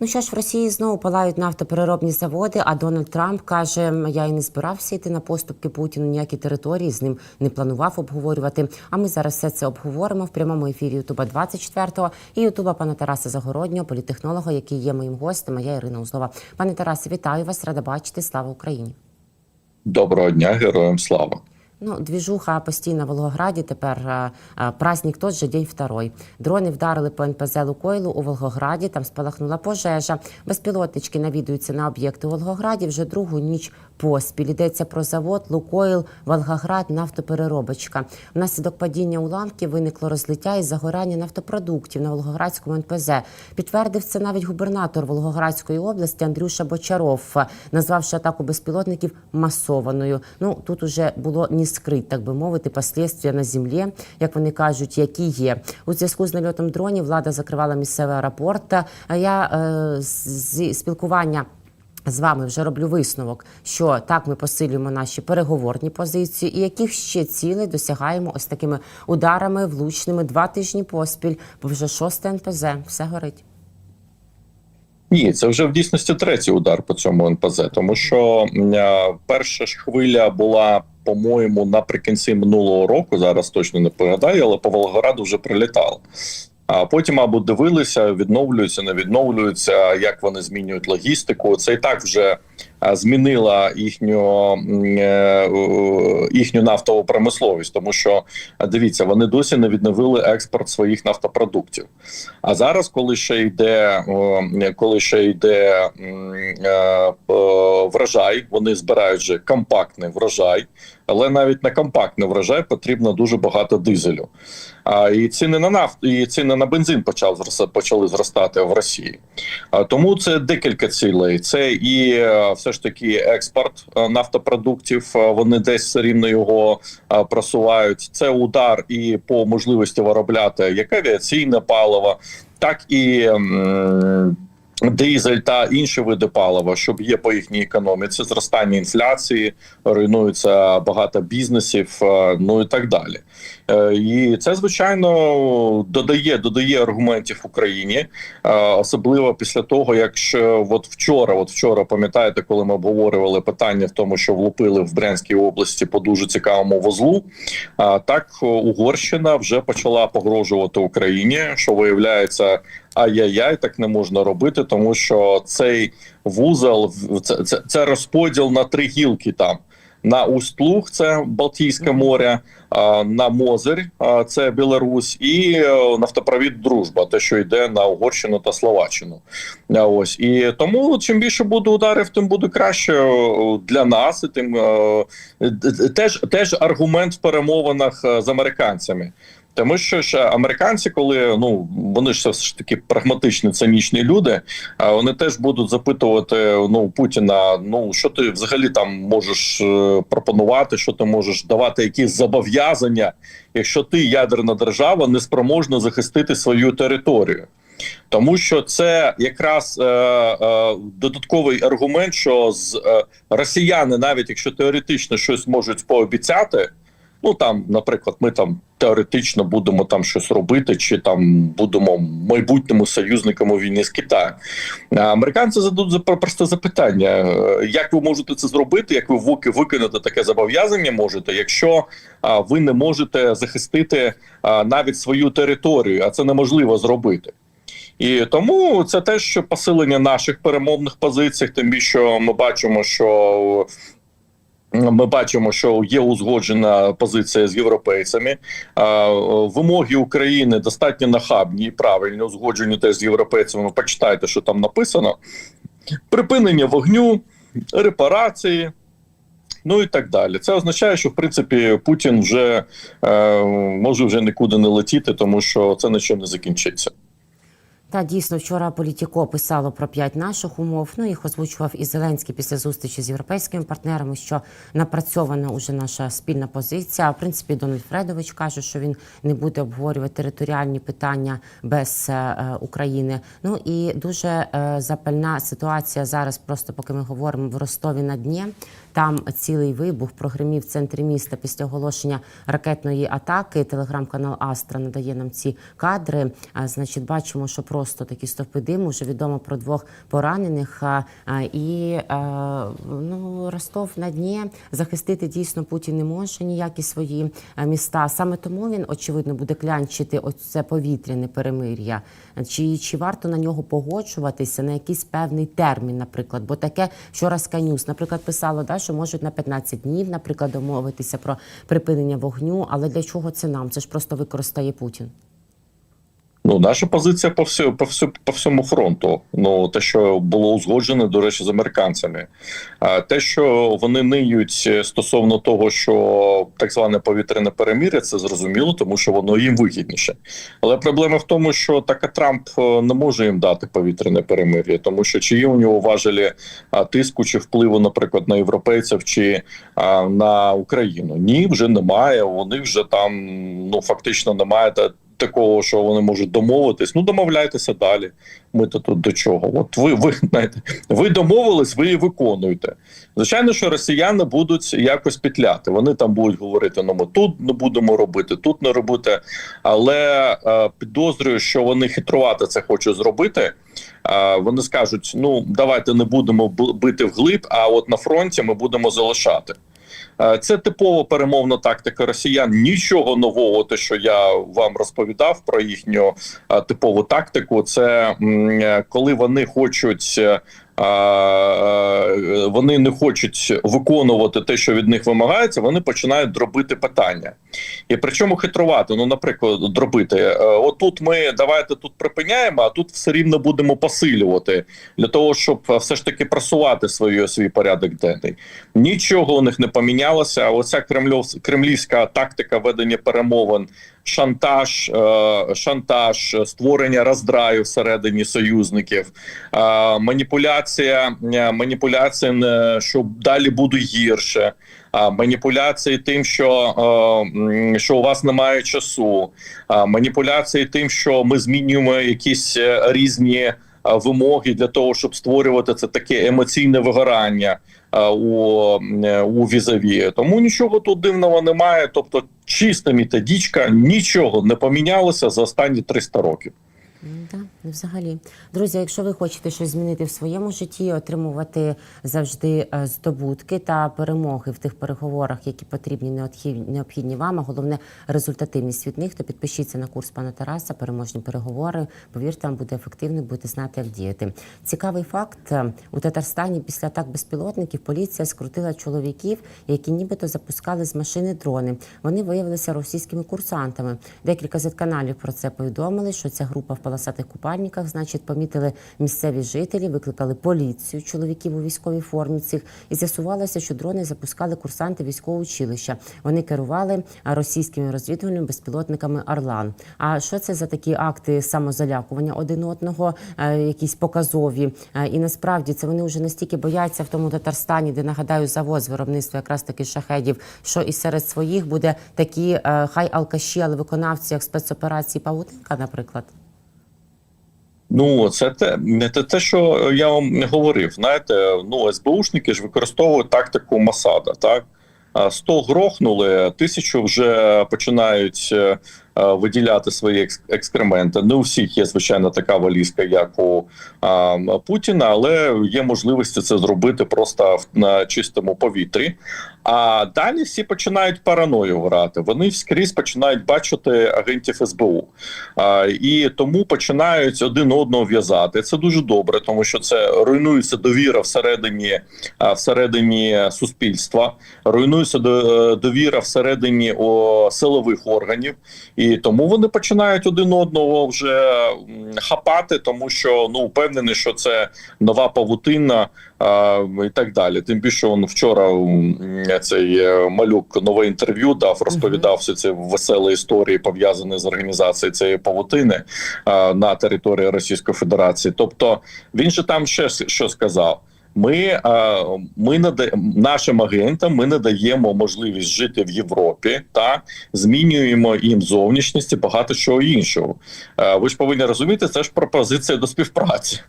Ну що ж, в Росії знову палають нафтопереробні заводи. А Дональд Трамп каже: я і не збирався йти на поступки Путіну, ніякі території з ним не планував обговорювати. А ми зараз все це обговоримо в прямому ефірі Ютуба 24-го і Ютуба пана Тараса Загороднього, політехнолога, який є моїм гостем. А я Ірина Узлова. Пане Тарасе, вітаю вас, рада бачити. Слава Україні. Доброго дня, героям слава. Ну, двіжуха постійна в Волгограді. Тепер а, а, праздник тот же день второй. Дрони вдарили по НПЗ Лукойлу у Волгограді. Там спалахнула пожежа. Безпілотнички навідуються на об'єкти у Волгограді. Вже другу ніч поспіль. Йдеться про завод Лукойл Волгоград нафтопереробочка. Внаслідок падіння уламків виникло розлиття і загорання нафтопродуктів на Волгоградському НПЗ. Підтвердив це навіть губернатор Волгоградської області Андрюша Бочаров, назвавши атаку безпілотників масованою. Ну тут уже було ні скрить, так би мовити, послідствия на землі, як вони кажуть, які є у зв'язку з нальотом дронів. Влада закривала місцевий аеропорт. А я е, з спілкування. З вами вже роблю висновок, що так ми посилюємо наші переговорні позиції, і яких ще цілей досягаємо ось такими ударами влучними два тижні поспіль, бо вже шосте НПЗ, все горить. Ні, це вже в дійсності третій удар по цьому НПЗ, тому що е, перша ж хвиля була, по-моєму, наприкінці минулого року. Зараз точно не пам'ятаю, але по Волгограду вже прилітало. А потім або дивилися, відновлюються, не відновлюються, як вони змінюють логістику. Це і так вже змінила їхню е, е, їхню нафтову промисловість, тому що дивіться, вони досі не відновили експорт своїх нафтопродуктів. А зараз, коли ще йде, коли ще йде е, врожай, вони збирають вже компактний врожай, але навіть на компактний врожай потрібно дуже багато дизелю. А і ціни на нафту, і ціни на бензин почав почали зростати в Росії. А тому це декілька цілей. Це і е, все ж таки експорт е, нафтопродуктів. е, Вони десь все рівно його е, просувають. Це удар і по можливості виробляти як авіаційне паливо, так і. Дизель та інші види палива, щоб є по їхній економіці, зростання інфляції, руйнується багато бізнесів, ну і так далі. Е, І це звичайно додає додає аргументів Україні, е, особливо після того, якщо от вчора, от вчора, пам'ятаєте, коли ми обговорювали питання в тому, що влупили в Брянській області по дуже цікавому вузлу. а, Так Угорщина вже почала погрожувати Україні, що виявляється. Ай-яй-яй, так не можна робити, тому що цей вузол це, це, це розподіл на три гілки там. На Усть-Луг, це Балтійське море, на Мозир, це Білорусь, і е, нафтопровід Дружба, те, що йде на Угорщину та Словаччину. Ось і тому чим більше буде ударів, тим буде краще е, для нас. І тим е, теж теж аргумент в перемовинах з американцями. Тому що ж американці, коли ну вони ж все ж таки прагматичні, цинічні люди, а вони теж будуть запитувати ну Путіна: ну що ти взагалі там можеш е, пропонувати, що ти можеш давати якісь зобов'язання, якщо ти ядерна держава не спроможна захистити свою територію. Тому що це якраз е, е, додатковий аргумент, що з е, росіяни, навіть якщо теоретично щось можуть пообіцяти, ну там, наприклад, ми там теоретично будемо там щось робити, чи там будемо майбутньому союзником у війні з Китаєм. Американці зададуть за просте запитання: е, як ви можете це зробити, як ви вики- виконати таке зобов'язання можете, якщо ви не можете захистити навіть свою територію, а це неможливо зробити. І тому це теж що посилення наших перемовних позицій, тим більше ми бачимо, що ми бачимо, що є узгоджена позиція з європейцями. Вимоги України достатньо нахабні і правильні, узгоджені теж з європейцями. Почитайте, що там написано: припинення вогню, репарації. Ну і так далі. Це означає, що в принципі Путін вже е, може вже нікуди не летіти, тому що це нічим не закінчиться. Та дійсно вчора Політіко писало про п'ять наших умов. Ну їх озвучував і Зеленський після зустрічі з європейськими партнерами, що напрацьована уже наша спільна позиція. В принципі, Дональд Фредович каже, що він не буде обговорювати територіальні питання без е, України. Ну і дуже е, запальна ситуація зараз. Просто поки ми говоримо в Ростові на Дні. Там цілий вибух прогримів в центрі міста після оголошення ракетної атаки. Телеграм-канал Астра надає нам ці кадри. А, Значить, бачимо, що просто такі стовпи диму. Вже відомо про двох поранених. І ну, Ростов на дні захистити дійсно Путін не може ніякі свої міста. Саме тому він очевидно буде клянчити оце повітряне перемир'я. Чи, чи варто на нього погоджуватися на якийсь певний термін, наприклад? Бо таке Sky News, наприклад, писало, да, що можуть на 15 днів, наприклад, домовитися про припинення вогню. Але для чого це нам? Це ж просто використає Путін. Ну, наша позиція по всю, по всю, по всьому фронту. Ну те, що було узгоджено, до речі, з американцями. А те, що вони ниють стосовно того, що так зване повітряне перемір'я, це зрозуміло, тому що воно їм вигідніше. Але проблема в тому, що така Трамп е, не може їм дати повітряне перемир'я, тому що чи є у нього важелі тиску чи впливу, наприклад, на європейців чи а, на Україну? Ні, вже немає. Них вже там ну фактично немає та такого, що вони можуть домовитись. Ну домовляйтеся далі. Ми то тут до чого? От ви ви знаєте, ви домовились, ви і виконуєте. Звичайно, що росіяни будуть якось петляти. Вони там будуть говорити: ну ми тут не будемо робити, тут не робити. Але е, підозрюю, що вони хитрувати це хочуть зробити. Е, вони скажуть: ну давайте не будемо бити вглиб, а от на фронті ми будемо залишати. Е, Це типова перемовна тактика росіян. Нічого нового, те, що я вам розповідав про їхню е, типову тактику, це е, коли вони хочуть. Е, Вони не хочуть виконувати те, що від них вимагається. Вони починають дробити питання, і причому хитрувати. Ну, наприклад, дробити. Е, Отут ми давайте тут припиняємо, а тут все рівно будемо посилювати для того, щоб все ж таки просувати свій, свій порядок денний. Нічого у них не помінялося. Оця кремльов, кремлівська тактика ведення перемовин, шантаж, е, шантаж, створення роздраю всередині союзників, е, маніпуляція, е, маніпуляція, е, що далі буде гірше. Маніпуляції тим, що, е, що у вас немає часу, маніпуляції тим, що ми змінюємо якісь різні вимоги для того, щоб створювати це таке емоційне вигорання у, у візаві. Тому нічого тут дивного немає. Тобто, чиста методичка, нічого не помінялося за останні 300 років. Так, взагалі. Друзі, якщо ви хочете щось змінити в своєму житті, отримувати завжди е, здобутки та перемоги в тих переговорах, які потрібні, необхідні, вам, а головне результативність від них, то підпишіться на курс пана Тараса, переможні переговори. Повірте, вам буде ефективно, будете знати, як діяти. Цікавий факт е, у Татарстані після атак безпілотників поліція скрутила чоловіків, які нібито запускали з машини дрони. Вони виявилися російськими курсантами. Декілька зетканалів про це повідомили, що ця група в полосатих купальниках, значить, помітили місцеві жителі, викликали поліцію чоловіків у військовій формі цих і з'ясувалося, що дрони запускали курсанти військового училища. Вони керували російськими розвідувальними безпілотниками Орлан. А що це за такі акти самозалякування один одного, е, якісь показові? Е, І насправді це вони вже настільки бояться в тому Татарстані, де нагадаю завод з виробництва якраз таки шахедів, що і серед своїх буде такі е, хай алкаші, але виконавці як спецоперації Павутинка, наприклад. Ну, це те, не те, що я вам не говорив. Знаєте, ну СБУшники ж використовують тактику Масада. Так А 100 грохнули, тисячу вже починають е, виділяти свої екс- екскременти. Не у всіх є звичайно така валізка, як у а, Путіна, але є можливості це зробити просто в- на чистому повітрі. А далі всі починають параною грати. Вони скрізь починають бачити агентів СБУ. А, і тому починають один одного в'язати. Це дуже добре, тому що це руйнується довіра всередині, всередині суспільства, руйнується е, довіра всередині о, силових органів, тому вони починають один одного вже хапати, тому що ну впевнений, що це нова павутина. А, і так далі. Тим більше він вчора цей е, малюк нове інтерв'ю дав, розповідав всі ці веселі історії пов'язані з організацією цієї павутини а, на території Російської Федерації. Тобто він же там ще що сказав. Ми, ми нада... нашим агентам ми надаємо можливість жити в Європі та змінюємо їм зовнішність і багато чого іншого. Е, Ви ж повинні розуміти, це ж пропозиція до співпраці.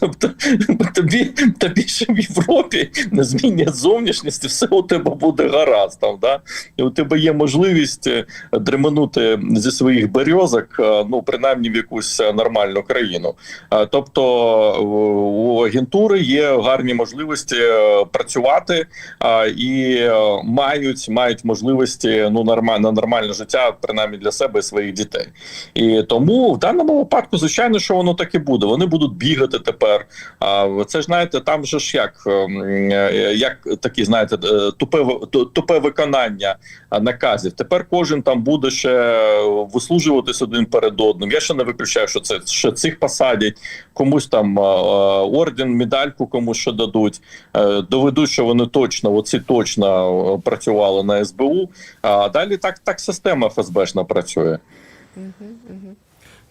Тобто тобі, тобі ще в Європі не змінять зовнішність, і все у тебе буде гаразд. Там, да? І у тебе є можливість е, дременути зі своїх березок, е, ну принаймні в якусь е, нормальну країну. Тобто у агентури є гарні можливості працювати і мають мають можливості ну нормальне на нормальне життя, принаймні для себе і своїх дітей. І тому в даному випадку, звичайно, що воно так і буде. Вони будуть бігати тепер. А це ж знаєте, там же ж як, ем, е, як такі, знаєте, е, тупе тупе виконання наказів. Тепер кожен там буде ще вислужуватись один перед одним. Я ще не виключаю, що це ще цих посадять, комусь там е, орден, медальку комусь ще дадуть. Доведуть, що вони точно, оці точно працювали на СБУ. А далі так, так система ФСБшна працює.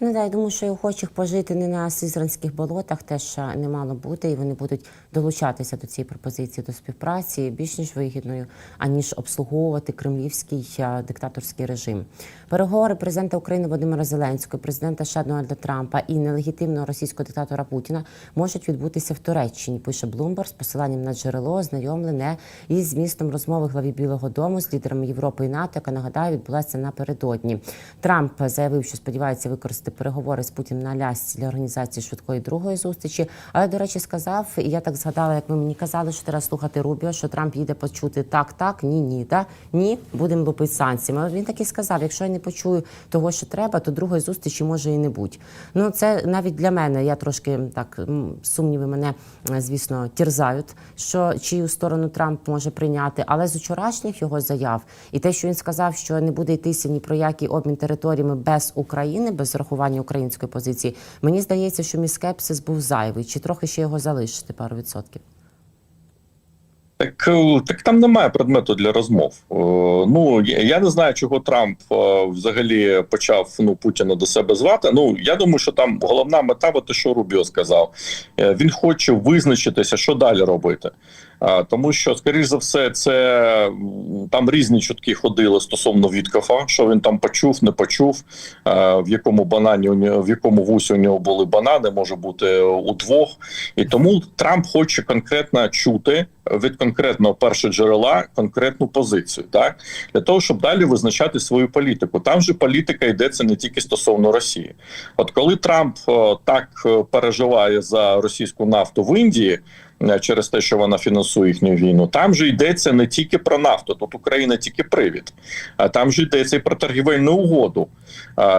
Ну да, я думаю, що охочих пожити не на сизранських болотах теж не мало бути, і вони будуть долучатися до цієї пропозиції до співпраці більш ніж вигідною, аніж обслуговувати кремлівський диктаторський режим. Переговори президента України Володимира Зеленського, президента США Дональда Трампа і нелегітимного російського диктатора Путіна можуть відбутися в Туреччині. Пише Блумберг з посиланням на джерело, ознайомлене із змістом розмови главі Білого Дому з лідерами Європи і НАТО, яка нагадаю відбулася напередодні. Трамп заявив, що сподівається використати переговори з Путіним на Алясці для організації швидкої другої зустрічі. Але до речі, сказав, і я так згадала, як ви мені казали, що треба слухати Рубіо, що Трамп їде почути так, так, ні, ні, да ні, будемо лупити санкціями. Але він так і сказав: якщо я не почую того, що треба, то другої зустрічі може і не бути. Ну це навіть для мене. Я трошки так сумніви мене, звісно, тірзають, що чию сторону Трамп може прийняти. Але з вчорашніх його заяв і те, що він сказав, що не буде йтися ні про який обмін територіями без України, без рахування української позиції. Мені здається, що мій скепсис був зайвий, чи трохи ще його залишити пару відсотків. Так, е, так там немає предмету для розмов. Е, Ну я не знаю, чого Трамп е, взагалі почав ну Путіна до себе звати. Ну я думаю, що там головна мета, те, що Рубіо сказав. Е, Він хоче визначитися, що далі робити. Тому що, скоріш за все, це там різні чутки ходили стосовно Віткофа, що він там почув, не почув, в якому банані у нього, в якому вусі у нього були банани, може бути у двох. І тому Трамп хоче конкретно чути від конкретного першоджерела конкретну позицію, так для того, щоб далі визначати свою політику. Там же політика йдеться не тільки стосовно Росії. От коли Трамп так е, переживає за російську нафту в Індії. Е, Через те, що вона фінансує їхню війну, там же йдеться не тільки про нафту, тут Україна тільки привід, а там же йдеться і про торгівельну угоду.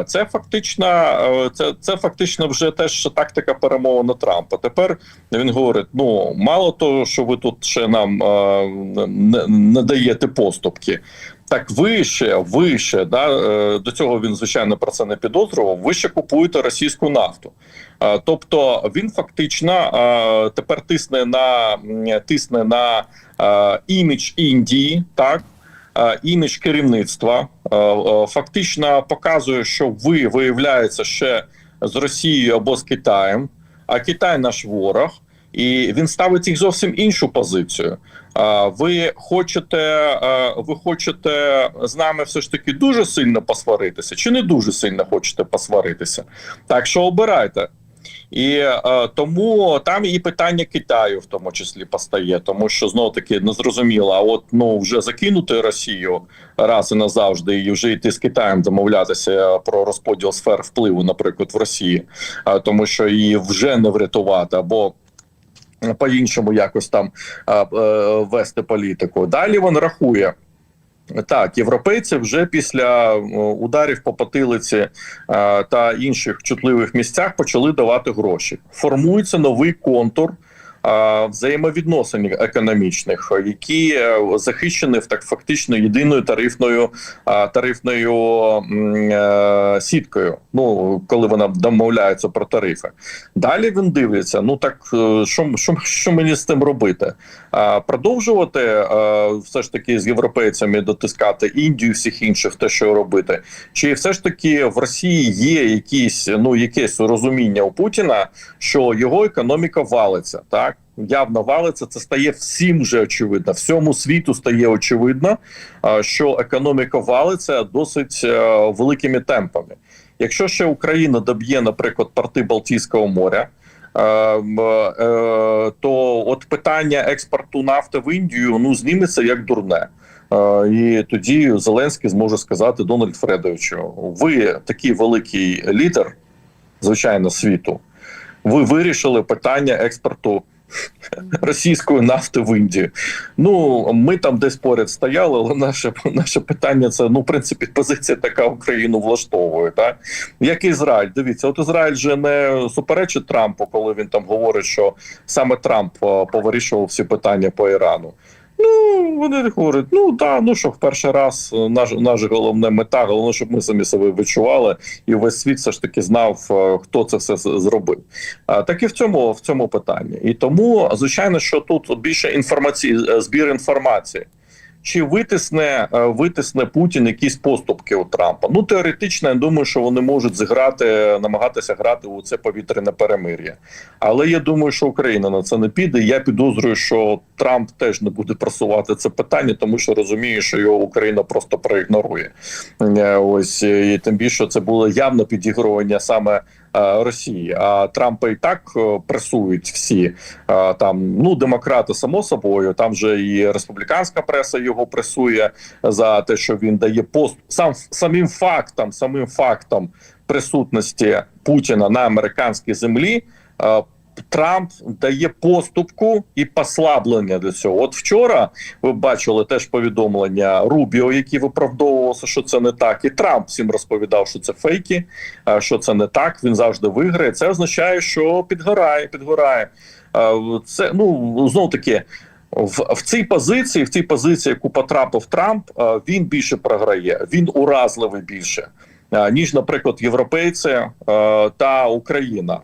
Це фактично, е, це, це фактично вже теж тактика перемовина Трампа. Тепер він говорить: ну мало того, що ви тут ще нам е, не, не даєте поступки. Так ви ще, ви ще, да, до цього він, звичайно, про це не підозрював, ви ще купуєте російську нафту. Е, Тобто він фактично е, тепер тисне на тисне на е, імідж Індії, так імідж керівництва, фактично показує, що ви виявляється ще з Росією або з Китаєм, а Китай наш ворог. І він ставить їх зовсім іншу позицію. Ви хочете, ви хочете з нами все ж таки дуже сильно посваритися, чи не дуже сильно хочете посваритися? Так що обирайте. І е, тому там і питання Китаю в тому числі постає, тому що знову таки не зрозуміло, а от ну вже закинути Росію раз і назавжди, і вже йти з Китаєм домовлятися про розподіл сфер впливу, наприклад, в Росії, е, тому що її вже не врятувати або по-іншому якось там е, е, вести політику. Далі він рахує. Так, європейці вже після е, ударів по потилиці е, та інших чутливих місцях почали давати гроші. Формується новий контур взаємовідносин економічних, які е, захищені в так фактично єдиною тарифною тарифною е, сіткою. Ну коли вона домовляється про тарифи. Далі він дивиться: ну так е, що, що, що мені з тим робити? Продовжувати все ж таки з європейцями дотискати Індію, всіх інших, те, що робити, чи все ж таки в Росії є якісь ну якесь розуміння у Путіна, що його економіка валиться, так явно валиться. Це стає всім вже очевидно. Всьому світу стає очевидно, що економіка валиться досить е, великими темпами. Якщо ще Україна доб'є, наприклад, порти Балтійського моря. е, е, То от питання експорту нафти в Індію ну зніметься як дурне. І тоді Зеленський зможе сказати Дональд Фредовичу: ви такий великий лідер, звичайно, світу. Ви вирішили питання експорту російської нафти в Індію. Ну ми там десь поряд стояли, але наше наше питання це ну в принципі позиція така Україну влаштовує. Так як Ізраїль, дивіться, от Ізраїль же не суперечить Трампу, коли він там говорить, що саме Трамп повирішував всі питання по Ірану. Ну, вони говорять, ну да, ну що в перший раз наш наш, наша головна мета, головне, щоб ми самі себе відчували, і весь світ все ж таки знав, е, хто це все зробив. А так і в цьому в цьому питанні. І тому, звичайно, що тут більше інформації, е, збір інформації. Чи витисне, е, витисне Путін якісь поступки у Трампа? Ну теоретично, я думаю, що вони можуть зіграти, намагатися грати у це повітряне перемир'я. Але я думаю, що Україна на це не піде. Я підозрюю, що Трамп теж не буде просувати це питання, тому що розуміє, що його Україна просто проігнорує. Е, Ось і тим більше це було явно підігрування саме е, Росії. А Трампа і так е, пресують всі е, там. Ну демократи само собою. Там же і республіканська преса його пресує за те, що він дає пост сам самим фактом, самим фактом присутності Путіна на американській землі. Е, Трамп дає поступку і послаблення до цього. От вчора ви бачили теж повідомлення Рубіо, які виправдовувалося, що це не так, і Трамп всім розповідав, що це фейки, що це не так. Він завжди виграє. Це означає, що підгорає, підгорає. Це ну знов таки. В, в цій позиції, в цій позиції, яку потрапив Трамп, він більше програє. Він уразливий більше. А, Ніж, наприклад, європейці е, та Україна,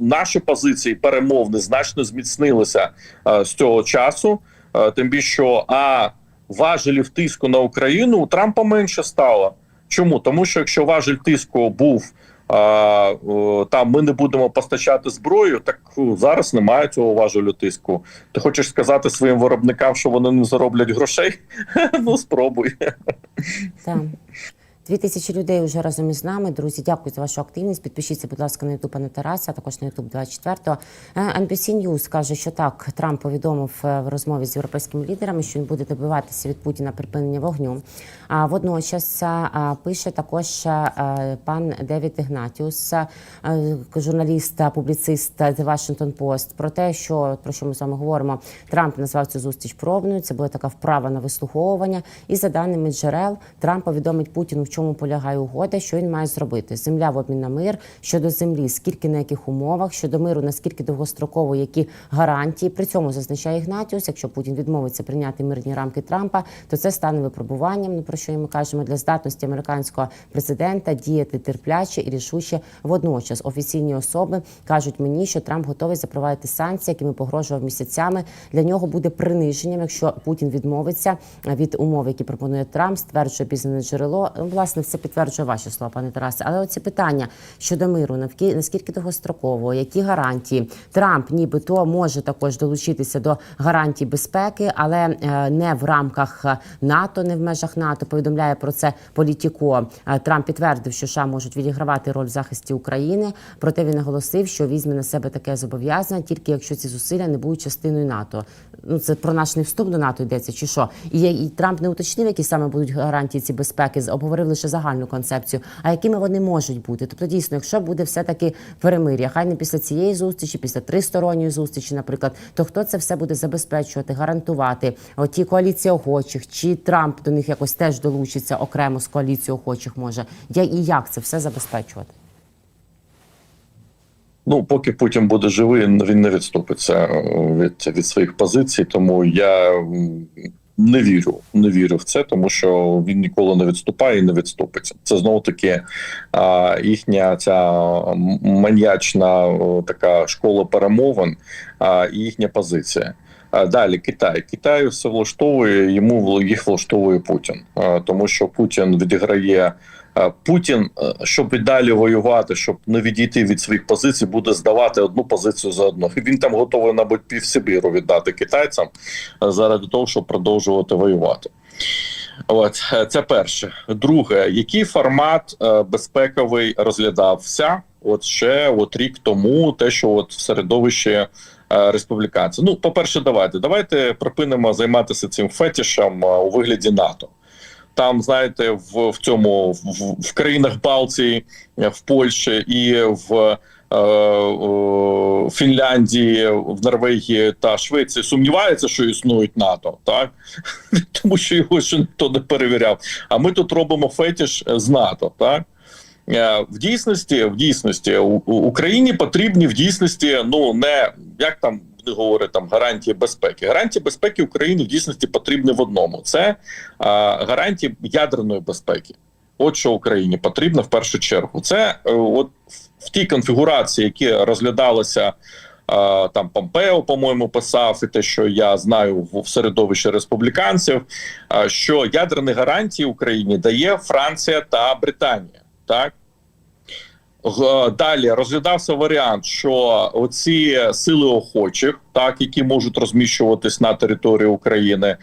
наші позиції перемовни значно зміцнилися е, з цього часу. Е, Тим більше, що а важелів тиску на Україну у Трампа менше стало. Чому? Тому що якщо важель тиску був там ми не будемо постачати зброю, так зараз немає цього важелю тиску. Ти хочеш сказати своїм виробникам, що вони не зароблять грошей? Ну спробуй. Так. Дві тисячі людей вже разом із нами. Друзі, дякую за вашу активність. Підпишіться, будь ласка, на Ютуб пане Тараса, а також на Ютуб 24 Е, NBC News каже, що так Трамп повідомив е, в розмові з європейськими лідерами, що він буде добиватися від Путіна припинення вогню. А водночас е, пише також е, пан Девід Ігнатіус, журналіст публіцист The Washington Post, про те, що про що ми з вами говоримо. Трамп назвав цю зустріч пробною. Це була така вправа на вислуховування. І за даними джерел, Трамп повідомить Путіну, чому полягає угода, що він має зробити. Земля в обмін на мир щодо землі, скільки на яких умовах, щодо миру, наскільки довгостроково, які гарантії. При цьому зазначає Ігнатіус, якщо Путін відмовиться прийняти мирні рамки Трампа, то це стане випробуванням. Ну про що ми кажемо для здатності американського президента діяти терпляче і рішуче водночас. Офіційні особи кажуть мені, що Трамп готовий запровадити санкції, якими погрожував місяцями. Для нього буде приниженням, якщо Путін відмовиться від умов, які пропонує Трамп, стверджує пізнане джерело. Власне, все підтверджує ваші слова, пане Тарасе. Але оці питання щодо миру, навки- наскільки довгостроково, які гарантії Трамп, нібито може також долучитися до гарантій безпеки, але е, не в рамках НАТО, не в межах НАТО. Повідомляє про це політіко. Е, Трамп підтвердив, що США можуть відігравати роль в захисті України. Проте він наголосив, що візьме на себе таке зобов'язання, тільки якщо ці зусилля не будуть частиною НАТО. Ну це про наш не вступ до НАТО йдеться, чи що? І, і Трамп не уточнив, які саме будуть гарантії ці безпеки, з- обговорив лише загальну концепцію. А якими вони можуть бути? Тобто, дійсно, якщо буде все таки перемир'я, хай не після цієї зустрічі, після тристоронньої зустрічі, наприклад, то хто це все буде забезпечувати, гарантувати? Оті коаліції охочих, чи Трамп до них якось теж долучиться окремо з коаліцією охочих може? І як це все забезпечувати? Ну, поки Путін буде живий, він не відступиться від, від своїх позицій. Тому я не вірю, не вірю в це, тому що він ніколи не відступає і не відступиться. Це знову таки їхня ця маньячна така школа перемовин, і їхня позиція. Далі Китай. Китай все влаштовує, йому їх влаштовує Путін, тому що Путін відіграє. А, Путін, е, щоб і далі воювати, щоб не відійти від своїх позицій, буде здавати одну позицію за одну. Він там готовий, мабуть, пів Сибіру віддати китайцям е, заради того, щоб продовжувати воювати. От е, це перше. Друге, який формат е, безпековий розглядався? От ще от рік тому, те, що от в середовищі е, республіканців. Ну, по-перше, давайте. Давайте припинимо займатися цим фетішем е, у вигляді НАТО. Там, знаєте, в, в цьому в, в країнах Балтії, е, в Польщі і в е, е, Фінляндії, в Норвегії та Швеції сумніваються, що існують НАТО, так тому що його ще ніхто не перевіряв. А ми тут робимо фетіш з НАТО, так. Е, В дійсності, в дійсності Україні потрібні в дійсності, ну не як там вони говорять там гарантії безпеки. Гарантії безпеки України в дійсності потрібні в одному: це а, гарантії ядерної безпеки. От що Україні потрібно в першу чергу. Це е, от в- тій конфігурації, які розглядалися. Там Помпео, по-моєму, писав, і те, що я знаю в середовищі республіканців, що ядерні гарантії Україні дає Франція та Британія. Так далі розглядався варіант, що оці сили охочих, так які можуть розміщуватись на території України,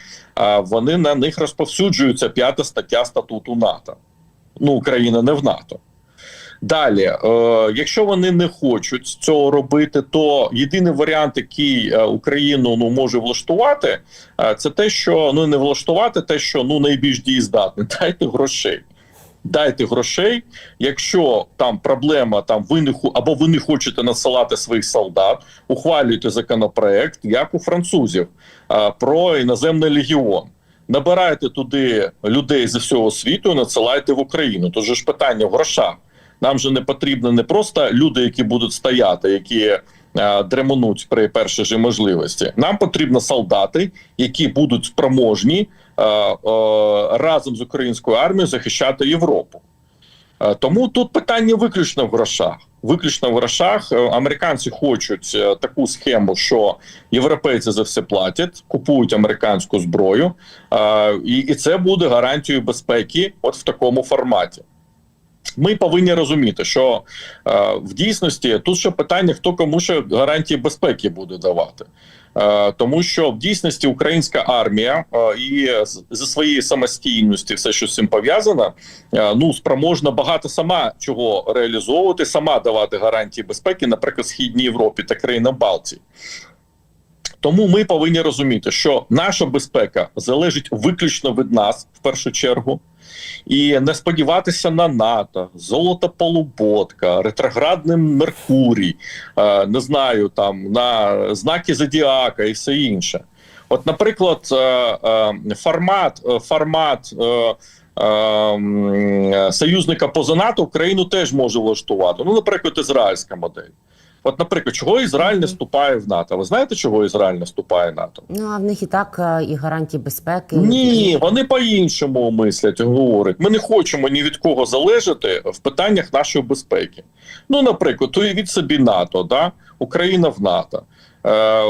вони на них розповсюджуються п'ята стаття статуту НАТО. Ну, Україна не в НАТО. Далі, е, якщо вони не хочуть цього робити, то єдиний варіант, який е, Україну ну може влаштувати, е, це те, що ну не влаштувати, те, що ну найбільш дієздатне, дайте грошей. Дайте грошей, якщо там проблема, там ви не або ви не хочете насилати своїх солдат, ухвалюйте законопроект, як у французів, про іноземний легіон. Набирайте туди людей зі всього світу, і надсилайте в Україну. Тож ж питання в грошах. Нам же не потрібно не просто люди, які будуть стояти, які дремонуть при першій же можливості. Нам потрібно солдати, які будуть спроможні е, е, разом з українською армією захищати Європу. Е, Тому тут питання виключно в грошах. Виключно в грошах. Е, Американці хочуть е, таку схему, що європейці за все платять, купують американську зброю, е, і це буде гарантією безпеки, от в такому форматі. Ми повинні розуміти, що е, в дійсності тут ще питання, хто кому ще гарантії безпеки буде давати. Е, тому що в дійсності українська армія е, і зі своєї самостійності, все, що з цим пов'язано, е, ну спроможна багато сама чого реалізовувати, сама давати гарантії безпеки, наприклад, східній Європі та країнам Балтії. Тому ми повинні розуміти, що наша безпека залежить виключно від нас в першу чергу, і не сподіватися на НАТО, золота полуботка, ретроградний Меркурій, е, не знаю, там на знаки Зодіака і все інше. От, наприклад, е, е, формат, формат союзника поза НАТО Україну теж може влаштувати. Ну, наприклад, ізраїльська модель. От, наприклад, чого Ізраїль не вступає в НАТО? Ви знаєте, чого Ізраїль не вступає в НАТО? Ну а в них і так е, і гарантії безпеки. Ні, вони по-іншому мислять, говорять. Ми не хочемо ні від кого залежати в питаннях нашої безпеки. Ну, наприклад, уявіть собі НАТО, да? Україна в НАТО. Е,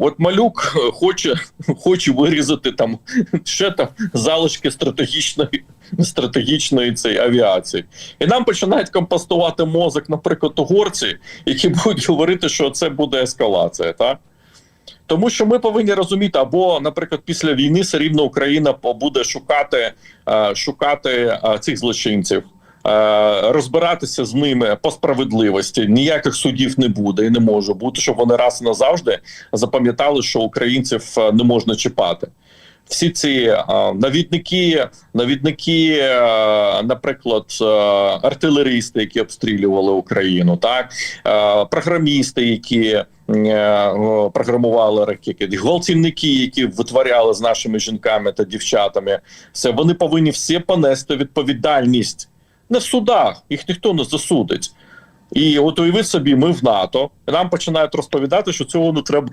от малюк хоче, хоче вирізати там ще там залишки стратегічної, стратегічної цієї авіації. І нам починають компостувати мозок, наприклад, угорці, які будуть говорити, що це буде ескалація. Так? Тому що ми повинні розуміти, або, наприклад, після війни все рівно Україна буде шукати, е, шукати е, цих злочинців, розбиратися з ними по справедливості. Ніяких судів не буде і не може бути, щоб вони раз і назавжди запам'ятали, що українців е, не можна чіпати. Всі ці е, навідники, навідники, е, наприклад, е, артилерісти, які обстрілювали Україну, так е, програмісти, які е, програмували ракети, гвалтівники, які витворяли з нашими жінками та дівчатами, все вони повинні всі понести відповідальність не в судах, їх ніхто не засудить. І от уявіть собі, ми в НАТО, і нам починають розповідати, що цього не треба.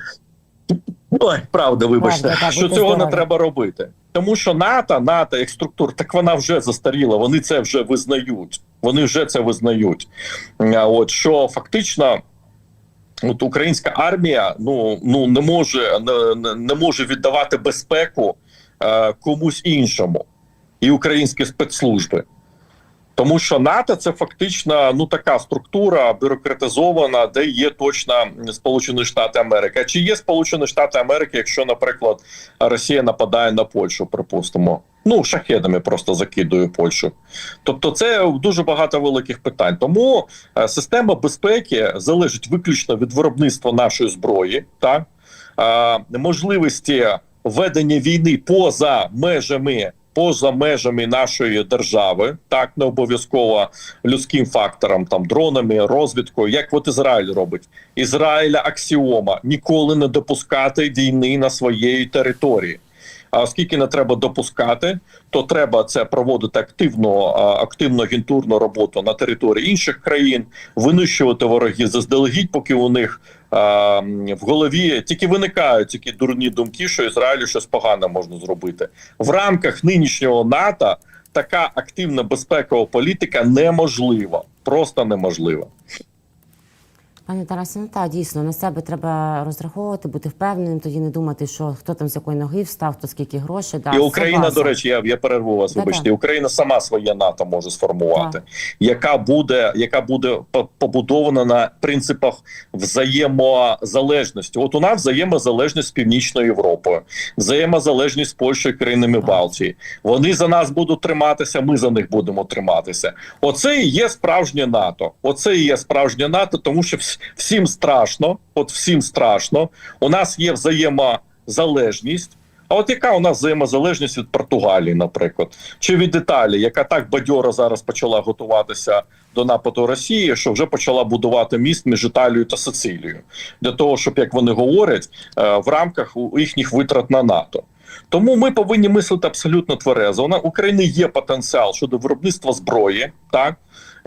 Ой, правда, вибачте, Правда, так, що цього не треба робити. Тому що НАТО, НАТО як структура, так вона вже застаріла, вони це вже визнають. Вони вже це визнають. От що фактично. От українська армія ну ну не може не- не може віддавати безпеку е, комусь іншому і українські спецслужби. Тому що НАТО це фактично ну така структура бюрократизована, де є точно Сполучені Штати Америки. Чи є Сполучені Штати Америки, якщо, наприклад, Росія нападає на Польщу, припустимо? Ну, шахедами просто закидує Польщу. Тобто, це дуже багато великих питань. Тому е, система безпеки залежить виключно від виробництва нашої зброї, так е, можливості ведення війни поза межами. Поза межами нашої держави, так не обов'язково людським фактором, там дронами, розвідкою, як от Ізраїль робить. Ізраїля аксіома ніколи не допускати війни на своєї території. А оскільки не треба допускати, то треба це проводити активно, а, активно агентурну роботу на території інших країн, винищувати ворогів заздалегідь, поки у них в голові тільки виникають такі дурні думки, що Ізраїлю щось погане можна зробити в рамках нинішнього НАТО. Така активна безпекова політика неможлива, просто неможлива. Пане Тарасе, ну так, дійсно, на себе треба розраховувати, бути впевненим, тоді не думати, що хто там з якої ноги встав, хто скільки грошей дав. І Україна, до речі, я, я перерву вас. Вибачте, Україна сама своє НАТО може сформувати, яка буде, яка буде по- побудована на принципах взаємозалежності. От у нас взаємозалежність з Північною Європою, взаємозалежність з Польщею, країнами Так. Балтії. Вони за нас будуть триматися. Ми за них будемо триматися. Оце і є справжнє НАТО. Оце і є справжнє НАТО, тому що вс- всім страшно. От всім страшно. У нас є взаємозалежність. А от яка у нас взаємозалежність від Португалії, наприклад, чи від Італії, яка так бадьоро зараз почала готуватися до нападу Росії, що вже почала будувати міст між Італією та Сицилією, для того, щоб як вони говорять, е, в рамках їхніх витрат на НАТО. Тому ми повинні мислити абсолютно тверезо. У України є потенціал щодо виробництва зброї, так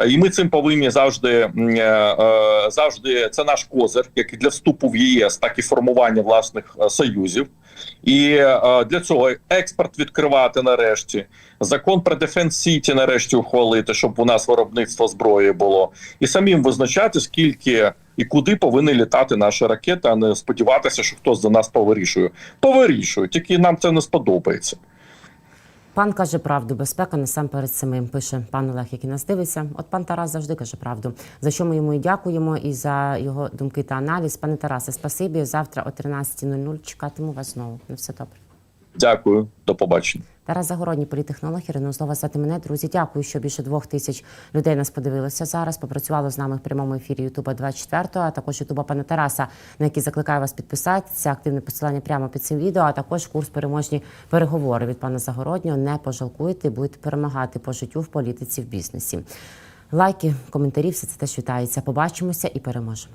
і ми цим повинні завжди е, е, завжди це наш козир, як і для вступу в ЄС, так і формування власних е, союзів. І для цього експорт відкривати нарешті, закон про Дефенс Сіті нарешті ухвалити, щоб у нас виробництво зброї було, і самим визначати, скільки і куди повинні літати наші ракети, а не сподіватися, що хтось за нас повирішує. Повирішує, тільки нам це не сподобається. Пан каже правду, безпека насамперед самим пише пан Олег, який нас дивиться. От пан Тарас завжди каже правду. За що ми йому і дякуємо, і за його думки та аналіз. Пане Тарасе, спасибі. Завтра о 13.00 чекатиму вас знову. На все добре. Дякую, до побачення. Тарас Загородній, політехнолог, Ірина Узлова звати мене. Друзі, дякую, що більше двох тисяч людей нас подивилося зараз. Попрацювало з нами в прямому ефірі Ютуба 24, а також Ютуба пана Тараса, на який закликаю вас підписатися. Активне посилання прямо під цим відео, а також курс переможні переговори від пана Загороднього. Не пожалкуйте, будете перемагати по життю в політиці в бізнесі. Лайки, коментарі, все це теж вітається. Побачимося і переможемо.